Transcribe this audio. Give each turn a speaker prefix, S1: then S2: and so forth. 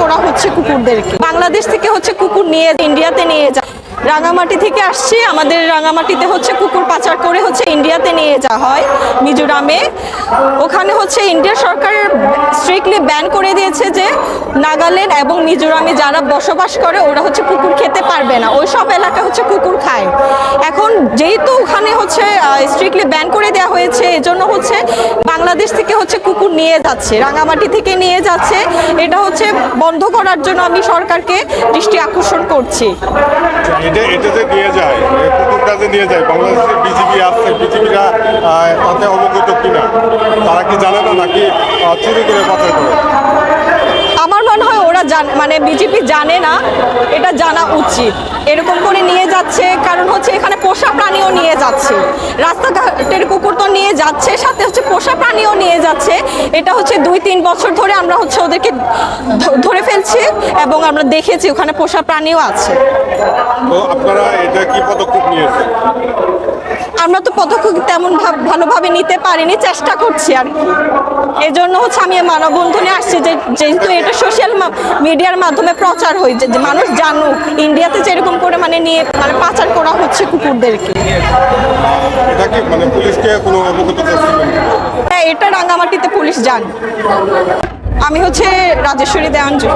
S1: করা হচ্ছে কুকুরদেরকে। বাংলাদেশ থেকে হচ্ছে কুকুর নিয়ে ইন্ডিয়াতে নিয়ে যা রাঙামাটি থেকে আসছি। আমাদের রাঙামাটিতে হচ্ছে কুকুর পাচার করে হচ্ছে ইন্ডিয়াতে নিয়ে যাওয়া হয়, মিজোরামে। ওখানে হচ্ছে ইন্ডিয়া সরকার স্ট্রিক্টলি ব্যান করে দিয়েছে যে, নাগাল্যান্ড এবং মিজোরামে যারা বসবাস করে, ওরা হচ্ছে কুকুর খেতে পারবে না। ওই সব এলাকা হচ্ছে কুকুর খায়। এখন যেহেতু ওখানে হচ্ছে স্ট্রিক্টলি ব্যান করে দেওয়া হয়েছে, এজন্য হচ্ছে বাংলাদেশ থেকে হচ্ছে কুকুর নিয়ে যাচ্ছে রাঙামাটি থেকে নিয়ে যাচ্ছে। এটা হচ্ছে বন্ধ করার জন্য আমি সরকারকে দৃষ্টি আকর্ষণ করছি।
S2: এটা এটা যে নিয়ে যায় নিয়ে যায় বাংলাদেশের বিজিবি আসছে বিজিবিরা তাতে অবগত কিনা তারা কি জানে না নাকি চুরি করে পাচার করে?
S1: আমার মনে হয় ওরা জান মানে বিজেপি জানে না এটা জানা উচিত। এরকম করে নিয়ে যাচ্ছে কারণ হচ্ছে এখানে পোষা প্রাণীও নিয়ে যাচ্ছে। নিয়ে যাচ্ছে সাথে হচ্ছে পোষা প্রাণীও নিয়ে যাচ্ছে। এটা হচ্ছে দুই তিন বছর ধরে আমরা হচ্ছে ওদেরকে ধরে ফেলছি এবং আমরা দেখেছি ওখানে পোষা প্রাণীও আছে।
S2: তো আপনারা এটা কি পদক্ষেপ নিয়েছেন?
S1: আমরা তো পদক্ষেপ তেমন ভাব- ভালোভাবে নিতে পারিনি চেষ্টা করছি আর এজন্য হচ্ছে আমি মানববন্ধনে আসছি যে যেহেতু এটা সোশ্যাল মিডিয়ার মাধ্যমে প্রচার হয় যে মানুষ জানুক ইন্ডিয়াতে যেরকম করে মানে নিয়ে মানে পাচার করা হচ্ছে কুকুরদেরকে।
S2: মানে পুলিশকে কোনো অবগত
S1: হ্যাঁ, এটা রাঙ্গামাটিতে পুলিশ যান আমি হচ্ছে রাজেশ্বরী দেওয়ানজু।